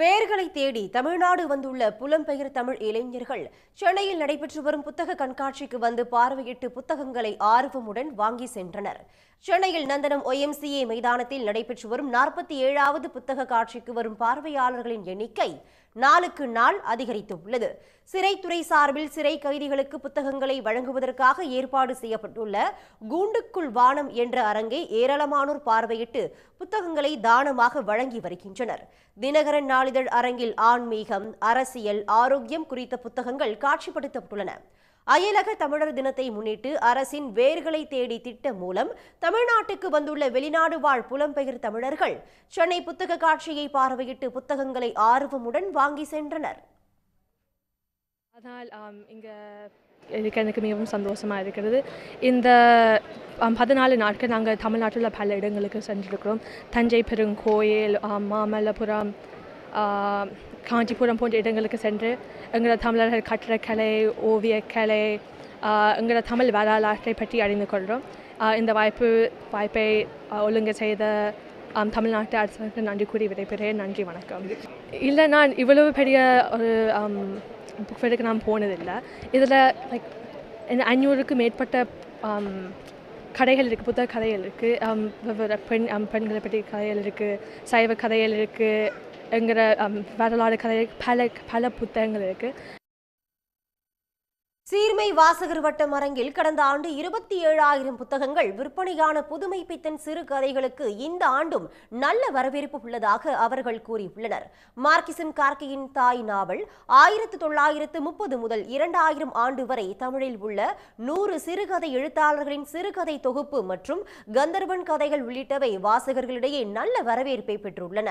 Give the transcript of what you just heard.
வேர்களை தேடி தமிழ்நாடு வந்துள்ள புலம்பெயர் தமிழ் இளைஞர்கள் சென்னையில் நடைபெற்று வரும் புத்தக கண்காட்சிக்கு வந்து பார்வையிட்டு புத்தகங்களை ஆர்வமுடன் வாங்கி சென்றனர். சென்னையில் நந்தனம் ஒய்எம்சிஏ மைதானத்தில் நடைபெற்று வரும் நாற்பத்தி ஏழாவது புத்தக காட்சிக்கு வரும் பார்வையாளர்களின் எண்ணிக்கை நாளுக்கு நாள் அதிகரித்துள்ளது. சிறைத்துறை சார்பில் சிறை கைதிகளுக்கு புத்தகங்களை வழங்குவதற்காக ஏற்பாடு செய்யப்பட்டுள்ள கூண்டுக்குள் வானம் என்ற அரங்கை ஏராளமானோர் பார்வையிட்டு புத்தகங்களை தானமாக வழங்கி வருகின்றனர். தினகரன் நாளிதழ் அரங்கில் ஆன்மீகம் அரசியல் ஆரோக்கியம் குறித்த புத்தகங்கள் காட்சிப்படுத்தப்பட்டுள்ளன. அயலக தமிழர் தினத்தை முன்னிட்டு அரசின் வேர்களை தேடி திட்டம் மூலம் தமிழ்நாட்டுக்கு வந்துள்ள வெளிநாடு வாழ் புலம்பெயர் தமிழர்கள் சென்னை புத்தக காட்சியை பார்வையிட்டு புத்தகங்களை ஆர்வமுடன் வாங்கி சென்றனர். அதனால் ஆம், இருக்க எனக்கு மிகவும் சந்தோஷமாக இருக்கிறது. இந்த பதினாலு நாட்கள் நாங்கள் தமிழ்நாட்டில் பல இடங்களுக்கு சென்றிருக்கிறோம். தஞ்சை பெருங்கோயில் மாமல்லபுரம் காஞ்சிபுரம் போன்ற இடங்களுக்கு சென்று எங்களோட தமிழர்கள் கட்டிடக்கலை ஓவியக்கலை எங்களோட தமிழ் வரலாற்றை பற்றி அறிந்து கொள்கிறோம் இந்த வாய்ப்பு வாய்ப்பை ஒழுங்கு செய்த தமிழ்நாட்டு அரசுக்கு நன்றி கூறி விடைபெறேன். நன்றி வணக்கம். இல்லை நான் இவ்வளவு பெரிய ஒரு புக் ஃபேருக்கு நான் போனதில்லை. இதில் லைக் ஐநூறுக்கு மேற்பட்ட கதைகள் இருக்குது புத்தக கதைகள் இருக்குது வெவ்வேறு பெண் பெண்களை பற்றி கதைகள் இருக்குது சைவ கதைகள் இருக்குது என்கிற வரலாறு கதை பல பல புத்தகங்கள் இருக்குது சீர்மை வாசகர் வட்டம் அரங்கில் கடந்த ஆண்டு இருபத்தி ஏழாயிரம் புத்தகங்கள் விற்பனையான புதுமை பித்தன் சிறு கதைகளுக்கு இந்த ஆண்டும் நல்ல வரவேற்பு உள்ளதாக அவர்கள் கூறியுள்ளனர். மார்க்கிசன் கார்கியின் தாய் நாவல் ஆயிரத்து தொள்ளாயிரத்து முப்பது முதல் இரண்டாயிரம் ஆண்டு வரை தமிழில் உள்ள நூறு சிறுகதை எழுத்தாளர்களின் சிறுகதை தொகுப்பு மற்றும் கந்தர்வன் கதைகள் உள்ளிட்டவை வாசகர்களிடையே நல்ல வரவேற்பை பெற்றுள்ளன.